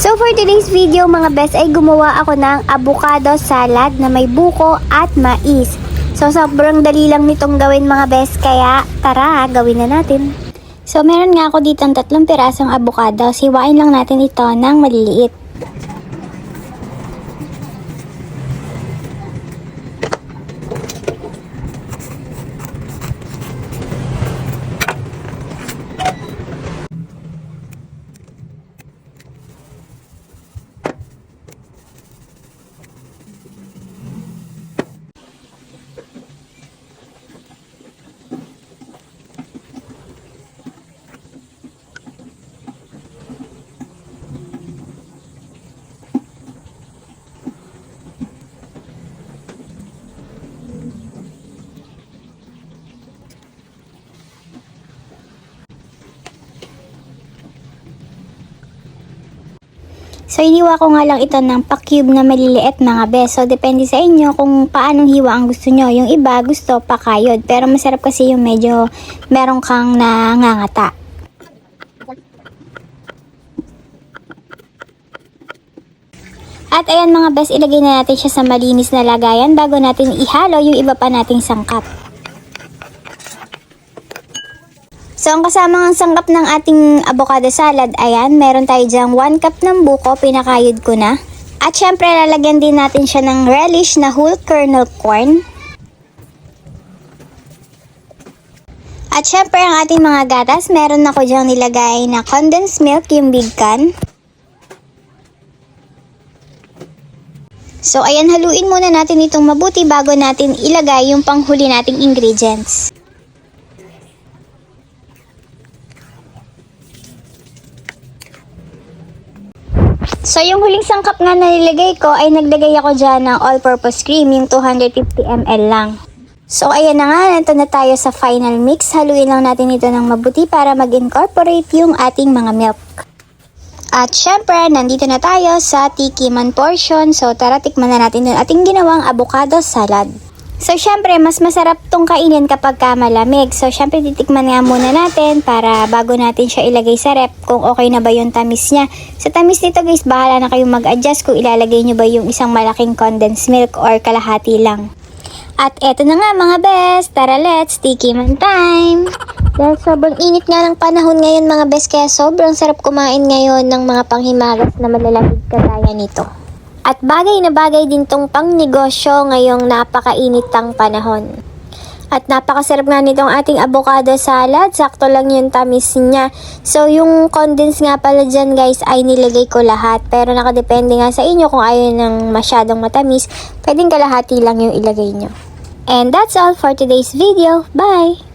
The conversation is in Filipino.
So for today's video mga best ay gumawa ako ng avocado salad na may buko at mais. So sobrang dali lang nitong gawin mga best kaya tara gawin na natin. So meron nga ako dito tatlong pirasong avocado. Siwain lang natin ito ng maliliit. So, iniwa ko nga lang ito ng pa-cube na maliliit mga bes. So, depende sa inyo kung paanong hiwa ang gusto nyo. Yung iba gusto pakayod. Pero masarap kasi yung medyo meron kang nangangata. At ayan mga bes, ilagay na natin siya sa malinis na lagayan bago natin ihalo yung iba pa nating sangkap. So, ang kasama ng sangkap ng ating avocado salad, ayan, meron tayo dyan 1 cup ng buko, pinakayod ko na. At syempre, lalagyan din natin siya ng relish na whole kernel corn. At syempre, ang ating mga gatas, meron ako dyan nilagay na condensed milk, yung big can. So, ayan, haluin muna natin itong mabuti bago natin ilagay yung panghuli nating ingredients. So, yung huling sangkap nga na nilagay ko ay naglagay ako dyan ng all-purpose cream, yung 250 ml lang. So, ayan na nga, nandito na tayo sa final mix. Haluin lang natin ito ng mabuti para mag-incorporate yung ating mga milk. At syempre, nandito na tayo sa tikiman portion. So, tara tikman na natin yung ating ginawang avocado salad. So, syempre, mas masarap tong kainin kapag ka malamig. So, syempre, titikman nga muna natin para bago natin siya ilagay sa rep kung okay na ba yung tamis niya. Sa tamis nito guys, bahala na kayong mag-adjust kung ilalagay nyo ba yung isang malaking condensed milk or kalahati lang. At eto na nga mga best, tara let's tikiman time! Dahil sobrang init nga ng panahon ngayon mga best, kaya sobrang sarap kumain ngayon ng mga panghimagas na malalamig kagaya nito. At bagay na bagay din tong pang negosyo ngayong napakainitang panahon. At napakasarap nga nitong ating avocado salad. Sakto lang yung tamis niya. So, yung condensed nga pala dyan guys ay nilagay ko lahat. Pero nakadepende nga sa inyo kung ayaw ng masyadong matamis. Pwedeng kalahati lang yung ilagay nyo. And that's all for today's video. Bye!